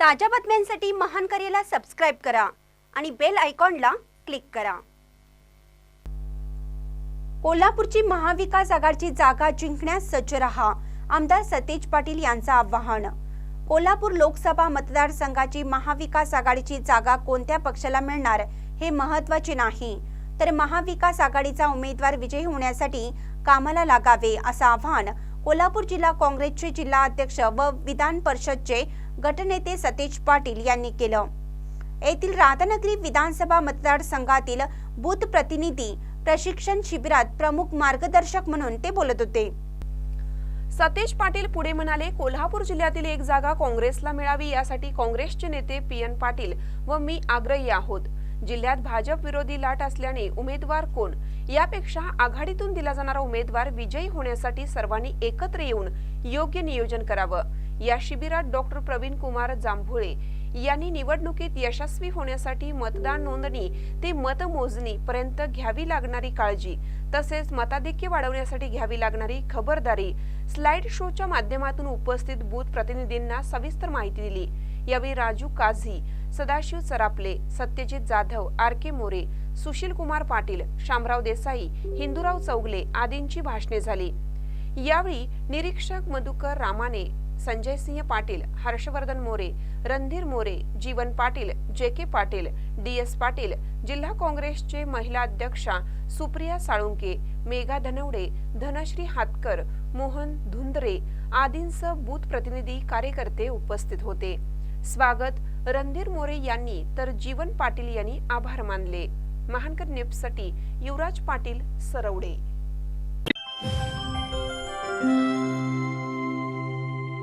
ताज्या बातम्यांसाठी महान करेला सबस्क्राईब करा आणि बेल आयकॉनला क्लिक करा. कोल्हापूरची महाविकास आघाडीची जागा जिंकण्यास सज्ज रहा आमदार सतेज पाटील यांचं आवाहन. कोल्हापूर लोकसभा मतदारसंघाची महाविकास आघाडीची जागा कोणत्या पक्षाला मिळणार हे महत्त्वाचे नाही. तर महाविकास आघाडीचा उमेदवार विजयी होण्यासाठी कामाला लागावे असं आवाहन कोल्हापूर जिल्हा काँग्रेसचे जिल्हा अध्यक्ष व विधान परिषदचे गटनेते सतेज पाटील यांनी केलं. येथील राधानगरी विधानसभा मतदारसंघातील बूथ प्रतिनिधी प्रशिक्षण शिबिरात प्रमुख मार्गदर्शक म्हणून ते बोलत होते. सतेज पाटील पुढे म्हणाले कोल्हापूर जिल्ह्यातील एक जागा काँग्रेसला मिळावी यासाठी काँग्रेसचे नेते पी. एन. पाटील व मी आग्रही आहोत. जिल्ह्यात भाजप विरोधी लाट असल्याने उमेदवार कोण? यापेक्षा आघाडीतून दिला जाणारा उमेदवार विजयी होण्यासाठी सर्वांनी एकत्र येऊन योग्य नियोजन करावं. या शिबिरात डॉक्टर प्रवीण कुमार जांभुळे यांनी निवडणुकीत यशस्वी होण्यासाठी मतदान नोंदणी ते मतमोजणी पर्यंत घ्यावी लागणारी काळजी तसेच मताधिक्य वाढवण्यासाठी घ्यावी लागणारी खबरदारी. स्लाइड शोच्या माध्यमातून उपस्थित बूथ प्रतिनिधींना सविस्तर माहिती दिली. यावेळी राजू काझी सदाशिव सरापले सत्यजित जाधव आर के मोरे सुशील कुमार पाटील शामराव देसाई हिंदूराव चौगले आदींची भाषणे झाली. यावेळी निरीक्षक मधुकर रामाने Sanjay Singh Patil Harshvardhan More Randhir More Jeevan Patil J K Patil D S Patil जिल्हा काँग्रेसचे महिला अध्यक्षा सुप्रिया साळुंके मेघा धनवडे धनश्री हातकर मोहन धुंदरे आदींसह बूथ प्रतिनिधी कार्यकर्ते उपस्थित होते. स्वागत रणधीर मोरे यांनी तर जीवन पाटील यांनी आभार मानले. महानकर न्यूजसाठी युवराज पाटील सरवडे.